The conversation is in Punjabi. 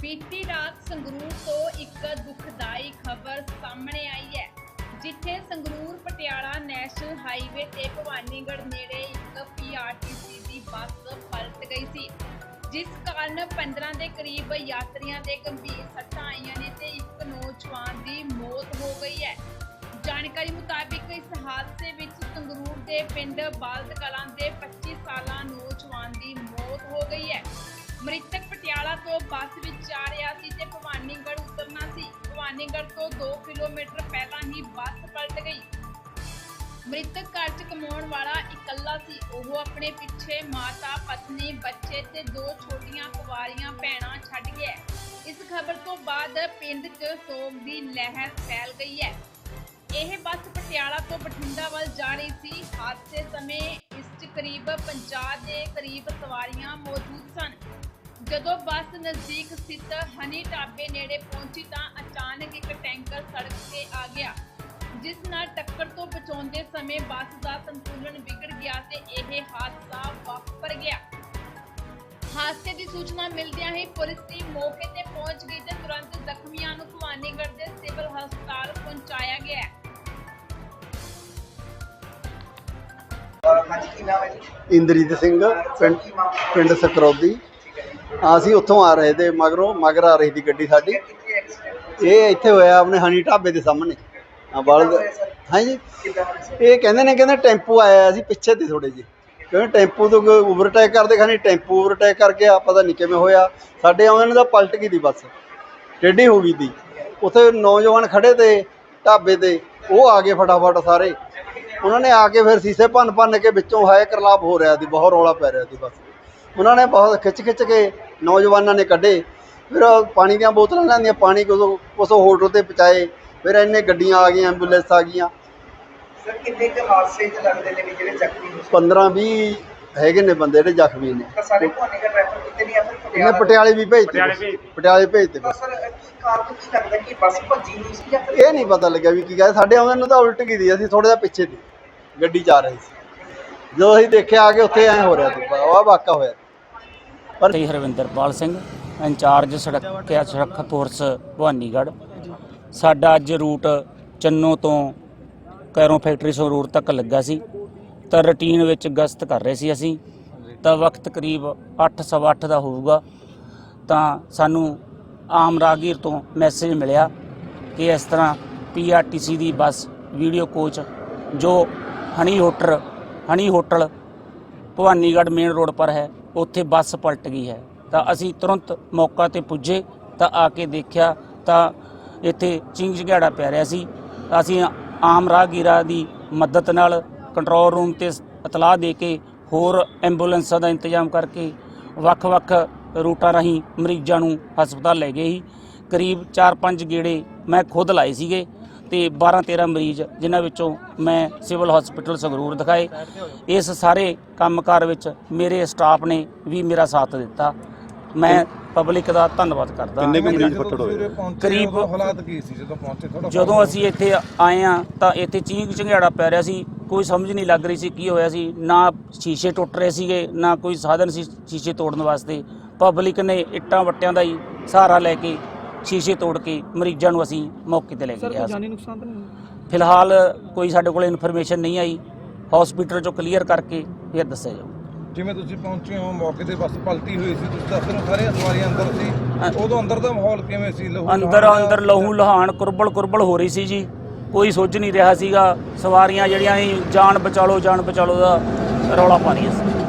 ਬੀਤੀ ਰਾਤ ਸੰਗਰੂਰ ਤੋਂ ਇੱਕ ਦੁਖਦਾਈ ਖਬਰ ਸਾਹਮਣੇ ਆਈ ਹੈ, ਜਿੱਥੇ ਸੰਗਰੂਰ ਪਟਿਆਲਾ ਨੈਸ਼ਨਲ ਹਾਈਵੇ ਤੇ ਭਵਾਨੀਗੜ੍ਹ ਨੇੜੇ ਇੱਕ ਪੀਆਰਟੀਸੀ ਦੀ ਬੱਸ ਪਲਟ ਗਈ ਸੀ, ਜਿਸ ਕਾਰਨ 15 ਦੇ ਕਰੀਬ ਯਾਤਰੀਆਂ ਦੇ ਗੰਭੀਰ ਸੱਟਾਂ ਆਈਆਂ ਨੇ ਤੇ ਇੱਕ ਨੌਜਵਾਨ ਦੀ ਮੌਤ ਹੋ ਗਈ ਹੈ। ਜਾਣਕਾਰੀ ਮੁਤਾਬਿਕ ਇਸ ਹਾਦਸੇ ਵਿੱਚ ਸੰਗਰੂਰ ਦੇ ਪਿੰਡ ਬਾਲਦ ਕਲਾਂ ਦੇ 25 ਸਾਲਾਂ ਨੌਜਵਾਨ ਦੀ ਮੌਤ ਹੋ ਗਈ ਹੈ। ਮ੍ਰਿਤਕ ਪਟਿਆਲਾ ਤੋਂ ਬੱਸ ਵਿੱਚ ਜਾ ਰਿਹਾ ਸੀ ਤੇ ਭਵਾਨੀਗੜ੍ਹ ਉਤਰਨਾ ਸੀ। ਭਵਾਨੀਗੜ੍ਹ ਤੋਂ 2 ਕਿਲੋਮੀਟਰ ਪਹਿਲਾਂ ਹੀ ਬੱਸ ਪਲਟ ਗਈ। ਮ੍ਰਿਤਕ ਘਰ 'ਚ ਕਮਾਉਣ ਵਾਲਾ ਇਕੱਲਾ ਸੀ। ਉਹ ਆਪਣੇ ਪਿੱਛੇ ਮਾਤਾ, ਪਤਨੀ, ਬੱਚੇ ਤੇ ਦੋ ਛੋਟੀਆਂ ਕੁਵਾਰੀਆਂ ਭੈਣਾਂ ਛੱਡ ਗਿਆ। ਇਸ ਖਬਰ ਤੋਂ ਬਾਅਦ ਪਿੰਡ 'ਚ ਸੋਗ ਦੀ ਲਹਿਰ ਫੈਲ ਗਈ ਹੈ। ਇਹ ਬੱਸ ਪਟਿਆਲਾ ਤੋਂ ਬਠਿੰਡਾ ਵੱਲ ਜਾ ਰਹੀ ਸੀ। ਹਾਦਸੇ ਸਮੇਂ ਇਸ ਕਰੀਬ 50 ਦੇ ਕਰੀਬ ਸਵਾਰੀਆਂ ਮੌਜੂਦ ਸਨ। ਜਦੋਂ ਬੱਸ ਨਜ਼ਦੀਕ ਸਥਿਤ ਹਨੀ ਢਾਬੇ ਨੇੜੇ ਪਹੁੰਚੀ ਤਾਂ ਅਚਾਨਕ ਇੱਕ ਟੈਂਕਰ ਸੜਕ ਤੇ ਆ ਗਿਆ, ਜਿਸ ਨਾਲ ਟੱਕਰ ਤੋਂ ਬਚਾਉਂਦੇ ਸਮੇਂ ਬੱਸ ਦਾ ਸੰਤੁਲਨ ਵਿਗੜ ਗਿਆ ਤੇ ਇਹ ਹਾਦਸਾ ਵਾਪਰ ਗਿਆ। ਹਾਦਸੇ ਦੀ ਸੂਚਨਾ ਮਿਲਦਿਆਂ ਹੀ ਪੁਲਿਸ ਟੀਮ ਮੌਕੇ ਤੇ ਪਹੁੰਚ ਗਈ ਤੇ ਤੁਰੰਤ ਜ਼ਖਮੀਆਂ ਨੂੰ ਭਵਾਨੀਗੜ੍ਹ ਦੇ ਸਿਵਲ ਹਸਪਤਾਲ ਪਹੁੰਚਾਇਆ ਗਿਆ। ਹਾਂਜੀ ਕੀ ਨਾਮ ਹੈ ਜੀ? ਇੰਦਰੀਤ ਸਿੰਘ ਪਿੰਡ ਪਿੰਡ ਸਕਰੌਦੀ ਅਸੀਂ ਉੱਥੋਂ ਆ ਰਹੇ ਤੇ ਮਗਰੋਂ ਮਗਰ ਆ ਰਹੀ ਸੀ ਗੱਡੀ ਸਾਡੀ। ਕਿੱਥੇ ਐਕਸੀਡੈਂਟ ਇਹ ਇੱਥੇ ਹੋਇਆ ਆਪਣੇ ਹਨੀ ਢਾਬੇ ਦੇ ਸਾਹਮਣੇ। ਆ ਬਲਦ ਹਾਂਜੀ। ਕਿੱਦਾਂ ਹੋਇਆ ਸਰ? ਇਹ ਕਹਿੰਦੇ ਨੇ ਕਹਿੰਦੇ ਟੈਂਪੂ ਆਇਆ ਸੀ ਪਿੱਛੇ ਤੇ ਥੋੜੇ ਜਿਹੇ। ਕਿਉਂਕਿ ਟੈਂਪੂ ਤੋਂ ਕੋਈ ਓਵਰਟੇਕ ਕਰਦੇ ਖਾਨੀ ਟੈਂਪੂ ਓਵਰਟੇਕ ਕਰ ਗਿਆ ਪਤਾ ਨਹੀਂ ਕਿਵੇਂ ਹੋਇਆ। ਸਾਡੇ ਆਉਂਦੇ ਨੇ ਤਾਂ ਪਲਟ ਗਈ ਦੀ ਬੱਸ। ਟੇਢੀ ਹੋ ਗਈ ਦੀ। ਉੱਥੇ ਨੌਜਵਾਨ ਖੜੇ ਤੇ ਢਾਬੇ ਤੇ ਉਹ ਆ ਗਏ ਫਟਾਫਟ ਸਾਰੇ। ਉਹਨਾਂ ਨੇ ਆ ਕੇ ਫਿਰ ਸੀਸੇ ਭੰਨ ਭੰਨ ਕੇ ਵਿੱਚੋਂ ਹਾਏ ਕਰਲਾਪ ਹੋ ਰਿਹਾ ਸੀ ਬਹੁਤ ਰੌਲਾ ਪੈ ਰਿਹਾ ਸੀ ਬਸ। ਉਹਨਾਂ ਨੇ ਬਹੁਤ ਖਿੱਚ ਖਿੱਚ ਕੇ ਨੌਜਵਾਨਾਂ ਨੇ ਕੱਢੇ। ਫਿਰ ਪਾਣੀ ਦੀਆਂ ਬੋਤਲਾਂ ਲੈਂਦੀਆਂ ਪਾਣੀ ਕੁਛ ਕੁਛ ਹੋਟਲ ਤੇ ਪਹੁੰਚਾਏ। ਫਿਰ ਇੰਨੇ ਗੱਡੀਆਂ ਆ ਗਈਆਂ ਐਂਬੂਲੈਂਸ ਆ ਗਈਆਂ। ਸਰ ਕਿੰਨੇ ਕੁ ਹਾਦਸੇ ਚ ਲੱਗਦੇ ਨੇ ਵੀ ਜਿਹੜੇ ਜ਼ਖਮੀ ਹੋ 15 20 ਹੈਗੇ ਨੇ ਬੰਦੇ ਜਿਹੜੇ ਜ਼ਖਮੀ ਨੇ। ਤਾਂ ਸਾਰੇ ਭਵਾਨੀਗੜ੍ਹ ਰੈਫਰ ਕੀਤੇ ਨਹੀਂ ਆ ਫਿਰ ਇਹਨੇ ਪਟਿਆਲੇ ਵੀ ਭੇਜਤੇ ਪਟਿਆਲੇ ਭੇਜਤੇ ਤਾਂ ਸਰ ਕੀ ਕਾਰਨ ਕੀ ਲੱਗਦਾ ਕਿ ਬੱਸ ਭੱਜੀ ਨਹੀਂ ਸੀ ਜਾਂ ਫਿਰ ਇਹ ਨਹੀਂ ਪਤਾ ਲੱਗਿਆ ਵੀ ਕੀ ਕਹਿੰਦੇ ਸਾਡੇ ਆਉਂਦੇ ਨੂੰ ਤਾਂ ਉਲਟ ਗਈ ਦੀ ਅਸੀਂ ਥੋੜਾ ਜਿਹਾ ਪਿੱਛੇ ਦੀ ਗੱਡੀ ਜਾ ਰਹੀ ਸੀ। ਜਦੋਂ ਅਸੀਂ ਦੇਖਿਆ ਆ ਕੇ ਉੱਥੇ ਐ ਹੋ ਰਿਹਾ ਸੀ ਵਾਹ ਵਾਕਾ ਹੋਇਆ। ਪਰ ਤੇ ਹਰਵਿੰਦਰਪਾਲ ਸਿੰਘ ਇੰਚਾਰਜ ਸੜਕ ਕਿਆ ਸੁਰੱਖਿਆ ਫੋਰਸ ਭਵਾਨੀਗੜ੍ਹ। ਸਾਡਾ ਅੱਜ ਰੂਟ ਚੰਨੋ ਤੋਂ ਕੈਰੋਂ ਫੈਕਟਰੀ ਸੰਗਰੂਰ ਤੱਕ ਲੱਗਾ ਸੀ। ਤਾਂ ਰੁਟੀਨ ਵਿੱਚ ਗਸ਼ਤ ਕਰ ਰਹੇ ਸੀ ਅਸੀਂ। ਤਾਂ ਵਕਤ ਕਰੀਬ 8:30 ਦਾ ਹੋਊਗਾ। ਤਾਂ ਸਾਨੂੰ ਆਮ ਰਾਗੀਰ ਤੋਂ ਮੈਸੇਜ ਮਿਲਿਆ ਕਿ ਇਸ ਤਰ੍ਹਾਂ ਪੀਆਰਟੀਸੀ ਦੀ ਬੱਸ ਵੀਡੀਓ ਕੋਚ ਜੋ Honey Hotel Honey Hotel Bhawanigarh main road ਪਰ ਹੈ, ਉੱਥੇ ਬੱਸ ਪਲਟ ਗਈ ਹੈ। ਤਾਂ ਅਸੀਂ ਤੁਰੰਤ ਮੌਕਾ ਤੇ ਪੁੱਜੇ, ਤਾਂ ਆ ਕੇ ਦੇਖਿਆ ਤਾਂ ਇੱਥੇ ਚਿੰਗ ਝਗੜਾ ਪੈ ਰਿਹਾ ਸੀ। ਅਸੀਂ ਆਮ ਰਾਹਗੀਰਾਂ ਦੀ ਮਦਦ ਨਾਲ ਕੰਟਰੋਲ ਰੂਮ ਤੇ ਇਤਲਾਹ ਦੇ ਕੇ ਹੋਰ ਐਂਬੂਲੈਂਸਾਂ ਦਾ ਇੰਤਜ਼ਾਮ ਕਰਕੇ ਵੱਖ-ਵੱਖ ਰੂਟਾਂ ਰਾਹੀਂ ਮਰੀਜ਼ਾਂ ਨੂੰ ਹਸਪਤਾਲ ਲੈ ਗਏ ਸੀ। ਕਰੀਬ 4-5 ਗੇੜੇ ਮੈਂ ਖੁਦ ਲਾਏ ਸੀਗੇ ਤੇ 12-13 ਮਰੀਜ਼ ਜਿਨ੍ਹਾਂ ਵਿੱਚੋਂ ਮੈਂ ਸਿਵਲ ਹਸਪੀਟਲ ਸੰਗਰੂਰ ਦਿਖਾਏ। ਇਸ ਸਾਰੇ ਕੰਮਕਾਰ ਵਿੱਚ ਮੇਰੇ ਸਟਾਫ ਨੇ ਵੀ ਮੇਰਾ ਸਾਥ ਦਿੱਤਾ। ਮੈਂ ਪਬਲਿਕ ਦਾ ਧੰਨਵਾਦ ਕਰਦਾ। ਕਿੰਨੇ ਕੁ ਮਰੀਜ਼ ਫੱਟੜ ਹੋਏ? ਕਰੀਬ- ਹਾਲਾਤ ਕੀ ਸੀ? ਜਦੋਂ ਪਹੁੰਚੇ ਥੋੜਾ ਜਦੋਂ ਅਸੀਂ ਇੱਥੇ ਆਏ ਆ ਤਾਂ ਇੱਥੇ ਚੀਂਕ ਝੰਗੜਾ ਪੈ ਰਿਹਾ ਸੀ। ਕੋਈ ਸਮਝ ਨਹੀਂ ਲੱਗ ਰਹੀ ਸੀ ਕੀ ਹੋਇਆ ਸੀ। ਨਾ ਸ਼ੀਸ਼ੇ ਟੁੱਟ ਰਹੇ ਸੀਗੇ ਨਾ ਕੋਈ ਸਾਧਨ ਸੀ ਸ਼ੀਸ਼ੇ ਤੋੜਨ ਵਾਸਤੇ। ਪਬਲਿਕ ਨੇ ਇੱਟਾਂ ਵੱਟਿਆਂ ਦਾ ਹੀ ਸਹਾਰਾ ਲੈ ਕੇ ਸ਼ੀਸ਼ੇ ਤੋੜ ਕੇ ਮਰੀਜ਼ਾਂ ਨੂੰ ਅਸੀਂ ਮੌਕੇ ਤੇ ਲੈ ਕੇ ਗਿਆ ਸੀ। ਨੁਕਸਾਨ ਤਾਂ ਨਹੀਂ ਫਿਲਹਾਲ ਕੋਈ ਸਾਡੇ ਕੋਲ ਇਨਫੋਰਮੇਸ਼ਨ ਨਹੀਂ ਆਈ। ਹਸਪੀਟਲ ਚੋਂ ਕਲੀਅਰ ਕਰਕੇ ਫਿਰ ਦੱਸਿਆ ਜਾਊ। ਜਿਵੇਂ ਤੁਸੀਂ ਪਹੁੰਚੇ ਹੋ ਮੌਕੇ ਤੇ ਬੱਸ ਪਲਟੀ ਹੋਈ ਸੀ ਤੁਸੀਂ ਦੱਸ ਰਹੇ ਹੋ ਸਾਰੇ ਸਵਾਰੀਆਂ ਅੰਦਰ ਸੀ। ਉਦੋਂ ਅੰਦਰ ਦਾ ਮਾਹੌਲ ਕਿਵੇਂ ਸੀ? ਲਹੂ ਅੰਦਰ ਲੁਹਾਨ ਅੰਦਰ ਲਹੂ ਲਹਾਨ ਕੁਰਬਲ ਕੁਰਬਲ ਹੋ ਰਹੀ ਸੀ ਜੀ। ਕੋਈ ਸੁੱਝ ਨਹੀਂ ਰਿਹਾ ਸੀਗਾ। ਸਵਾਰੀਆਂ ਜਿਹੜੀਆਂ ਸੀ ਜਾਨ ਬਚਾਲੋ ਜਾਨ ਬਚਾਲੋ ਦਾ ਰੌਲਾ ਪਾ ਰਹੀਆਂ ਸੀ।